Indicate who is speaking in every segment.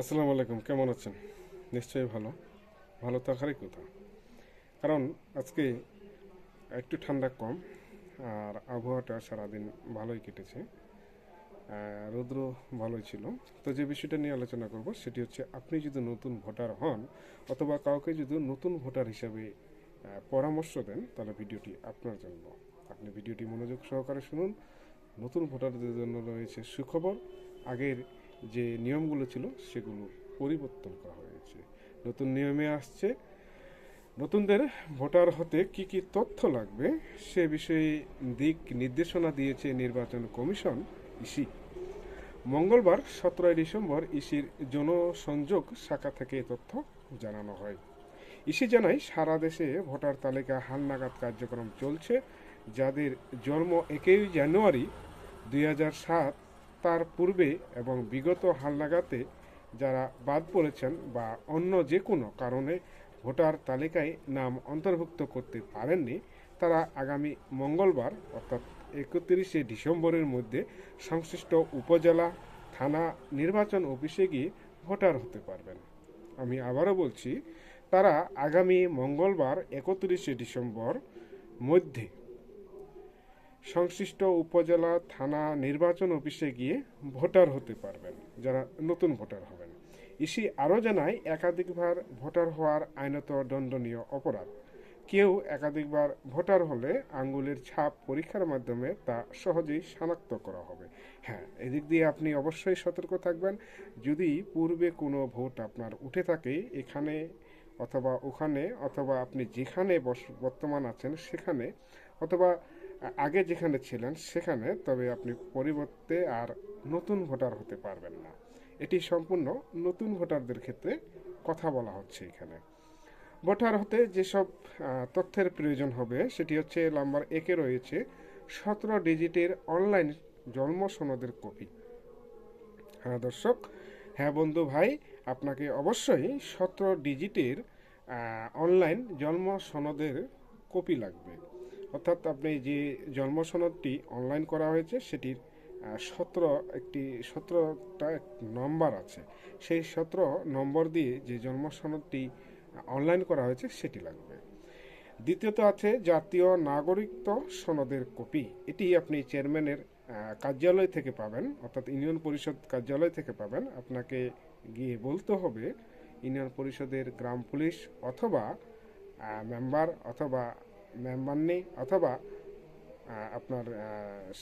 Speaker 1: আসসালামু আলাইকুম, কেমন আছেন? নিশ্চয়ই ভালো। ভালো থাকারই কথা। কারণ আজকে একটু ঠান্ডা কম, আর আবহাওয়াটা সারাদিন ভালোই কেটেছে। রৌদ্র ভালোই ছিল। তো যে বিষয়টা নিয়ে আলোচনা করব সেটি হচ্ছে, আপনি যদি নতুন ভোটার হন অথবা কাউকে যদি নতুন ভোটার হিসাবে পরামর্শ দেন, তাহলে ভিডিওটি আপনার জন্য। আপনি ভিডিওটি মনোযোগ সহকারে শুনুন। নতুন ভোটারদের জন্য রয়েছে সুখবর। আগের যে নিয়মগুলো ছিল সেগুলো পরিবর্তন করা হয়েছে। নতুন নিয়মে আসছে। নতুনদের ভোটার হতে কি কি তথ্য লাগবে সে বিষয়ে দিক নির্দেশনা দিয়েছে নির্বাচন কমিশন, ইসি। মঙ্গলবার সতেরোই ডিসেম্বর ইসির জনসংযোগ শাখা থেকে তথ্য জানানো হয়। ইসি জানায়, সারা দেশে ভোটার তালিকা হালনাগাদ কার্যক্রম চলছে। যাদের জন্ম একই জানুয়ারি দুই সাত তার পূর্বে এবং বিগত হালনাগাতে যারা বাদ পড়েছেন বা অন্য যে কোনো কারণে ভোটার তালিকায় নাম অন্তর্ভুক্ত করতে পারেননি, তারা আগামী মঙ্গলবার, অর্থাৎ একত্রিশে ডিসেম্বরের মধ্যে সংশ্লিষ্ট উপজেলা, থানা, নির্বাচন অফিসে গিয়ে ভোটার হতে পারবেন। আমি আবারও বলছি, তারা আগামী মঙ্গলবার, একত্রিশে ডিসেম্বর মধ্যে সংশ্লিষ্ট উপজেলা থানা নির্বাচন অফিসে গিয়ে ভোটার হতে পারবেন, যারা নতুন ভোটার হবেন। ইসি আরও জানায়, একাধিকবার ভোটার হওয়ার আইনত দণ্ডনীয় অপরাধ। কেউ একাধিকবার ভোটার হলে আঙ্গুলের ছাপ পরীক্ষার মাধ্যমে তা সহজেই শনাক্ত করা হবে। হ্যাঁ এদিক দিয়ে আপনি অবশ্যই সতর্ক থাকবেন। যদি পূর্বে কোনো ভোট আপনার উঠে থাকে, এখানে অথবা ওখানে, অথবা আপনি যেখানে বর্তমান আছেন সেখানে, অথবা আগে যেখানে ছিলেন, সেখানে তবে আপনি পরিবর্তে আর নতুন ভোটার হতে পারবেন না। এটি সম্পূর্ণ নতুন ভোটারদের ক্ষেত্রে কথা বলা হচ্ছে এখানে। ভোটার হতে যেসব তথ্যের প্রয়োজন হবে, সেটি হচ্ছে নাম্বার একে রয়েছে, সতেরো ডিজিটের অনলাইন জন্ম সনদের কপি। হ্যাঁ দর্শক? হ্যাঁ বন্ধু ভাই, আপনাকে অবশ্যই সতেরো ডিজিটের অনলাইন জন্ম সনদের কপি লাগবে। অর্থাৎ আপনি যে জন্ম সনদটি অনলাইন করা হয়েছে, সেটির সতেরো একটি, সতেরোটা নম্বর আছে। সেই সতেরো নম্বর দিয়ে যে জন্ম সনদটি অনলাইন করা হয়েছে, সেটি লাগবে। দ্বিতীয়ত আছে জাতীয় নাগরিকত্ব সনদের কপি। এটি আপনি চেয়ারম্যানের কার্যালয় থেকে পাবেন, অর্থাৎ ইউনিয়ন পরিষদ কার্যালয় থেকে পাবেন। আপনাকে গিয়ে বলতে হবে, ইউনিয়ন পরিষদের গ্রাম পুলিশ অথবা মেম্বার অথবা মেম্বার নেই অথবা আপনার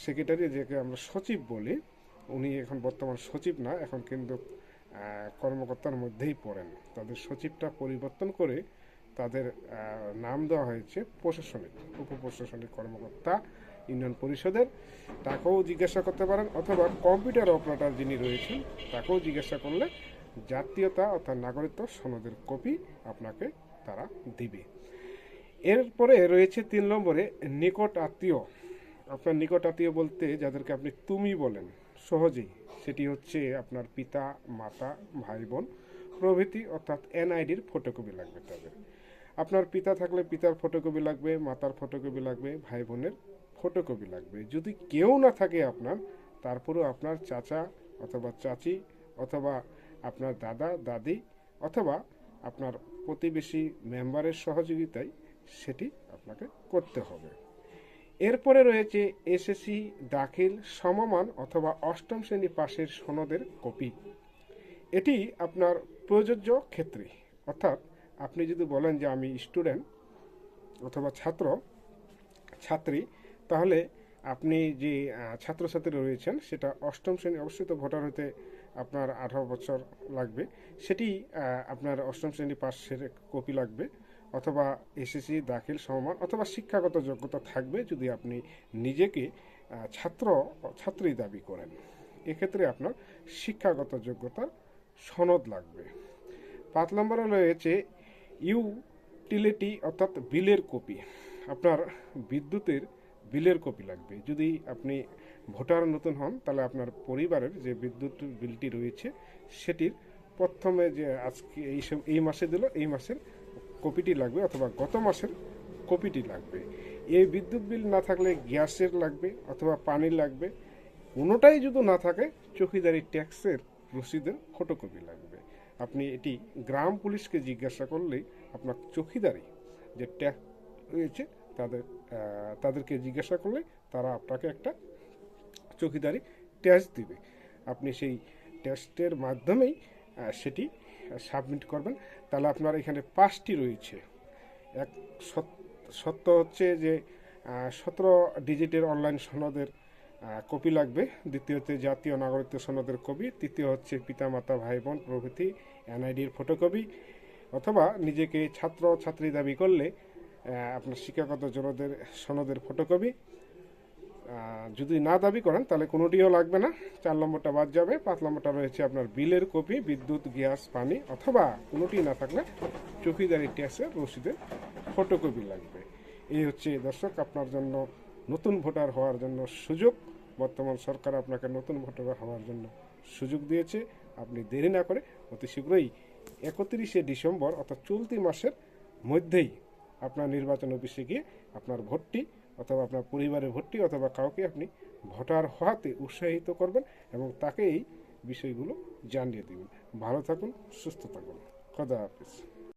Speaker 1: সেক্রেটারি যাকে আমরা সচিব বলি, উনি এখন বর্তমান সচিব না, এখন কিন্তু কর্মকর্তার মধ্যেই পড়েন। তাদের সচিবটা পরিবর্তন করে তাদের নাম দেওয়া হয়েছে প্রশাসনিক, উপপ্রশাসনিক কর্মকর্তা ইউনিয়ন পরিষদের। তাকেও জিজ্ঞাসা করতে পারেন অথবা কম্পিউটার অপারেটর যিনি রয়েছেন, তাকেও জিজ্ঞাসা করলে জাতীয়তা অর্থাৎ নাগরিকত্ব সনদের কপি আপনাকে তারা দিবে। এরপরে রয়েছে তিন নম্বরে নিকট আত্মীয়। আপনার নিকট আত্মীয় বলতে যাদেরকে আপনি তুমি বলেন, সহজেই। সেটি হচ্ছে আপনার পিতা, মাতা ভাই বোন প্রভৃতি, অর্থাৎ এনআইডির ফটোকপি লাগবে তাদের। আপনার পিতা থাকলে পিতার ফটোকপি লাগবে, মাতার ফটোকপি লাগবে ভাই বোনের ফটোকপি লাগবে। যদি কেউ না থাকে আপনার, তারপরেও আপনার চাচা অথবা চাচি অথবা আপনার দাদা, দাদি অথবা আপনার প্রতিবেশী মেম্বারের সহযোগিতায় সেটি আপনাকে করতে হবে। এরপরে রয়েছে এসএসসি দাখিল সমমান অথবা অষ্টম শ্রেণি পাশের সনদের কপি। এটি আপনার প্রযোজ্য ক্ষেত্রে। অর্থাৎ আপনি যদি বলেন যে আমি স্টুডেন্ট অথবা ছাত্র, ছাত্রী, তাহলে আপনি যে ছাত্রছাত্রী রয়েছেন, সেটা অষ্টম শ্রেণি অবশ্যই তো ভোটার হতে আপনার আঠারো বছর লাগবে। সেটি আপনার অষ্টম শ্রেণি পাশের কপি লাগবে। অথবা এসএসসি দাখিল সমমান অথবা শিক্ষাগত যোগ্যতা থাকবে যদি আপনি নিজেকে ছাত্র, ছাত্রী দাবি করেন। এক্ষেত্রে আপনার শিক্ষাগত যোগ্যতার সনদ লাগবে। পাঁচ নম্বরে রয়েছে ইউটিলিটি অর্থাৎ বিলের কপি। আপনার বিদ্যুতের বিলের কপি লাগবে। যদি আপনি ভোটার নতুন হন, তাহলে আপনার পরিবারের যে বিদ্যুৎ বিলটি রয়েছে, সেটির প্রথমে যে আজকে এই সব, এই মাসে দিল, এই মাসের কপিটি লাগবে অথবা গত মাসের কপিটি লাগবে। এই বিদ্যুৎ বিল না থাকলে গ্যাসের লাগবে অথবা পানির লাগবে। কোনোটাই যদি না থাকে, চৌকিদারি ট্যাক্সের রসিদের ফটোকপি লাগবে। আপনি এটি গ্রাম পুলিশকে জিজ্ঞাসা করলেই আপনার চৌকিদারি যে ট্যাক্স রয়েছে, তাদের তাদেরকে জিজ্ঞাসা করলে তারা আপনাকে একটা চৌকিদারি ট্যাক্স দিবে। আপনি সেই টেস্টের মাধ্যমেই সেটি সাবমিট করবেন, তাহলে আপনার এখানে পাঁচটি রয়েছে। এক সত- সত্য হচ্ছে যে সতেরো ডিজিটের অনলাইন সনদের কপি লাগবে। দ্বিতীয়তে জাতীয় নাগরিকত্ব সনদের কপি। তৃতীয় হচ্ছে পিতামাতা ভাই বোন প্রভৃতি এনআইডির ফটোকপি। অথবা নিজেকে ছাত্র ছাত্রী দাবি করলে আপনার শিক্ষাগত জনদের, সনদের ফটোকপি। যদি না দাবি করেন, তাহলে কোনোটিও লাগবে না। চার নম্বরটা বাদ যাবে। পাঁচ নম্বরটা রয়েছে আপনার বিলের কপি, বিদ্যুৎ, গ্যাস, পানি, অথবা কোনোটি না থাকলে চৌকিদারি ট্যাক্সের রসিদের ফটোকপি লাগবে। এই হচ্ছে দর্শক, আপনার জন্য নতুন ভোটার হওয়ার জন্য সুযোগ। বর্তমান সরকার আপনাকে নতুন ভোটার হওয়ার জন্য সুযোগ দিয়েছে। আপনি দেরি না করে অতি শীঘ্রই একত্রিশে ডিসেম্বর অর্থাৎ চলতি মাসের মধ্যেই আপনার নির্বাচন অফিসে গিয়ে আপনার ভোটটি অথবা আপনার পরিবারের ভোটটি অথবা কাউকে আপনি ভোটার হওয়াতে উৎসাহিত করবেন এবং তাকে এই বিষয়গুলো জানিয়ে দেবেন। ভালো থাকুন, সুস্থ থাকুন। খোদা হাফিজ।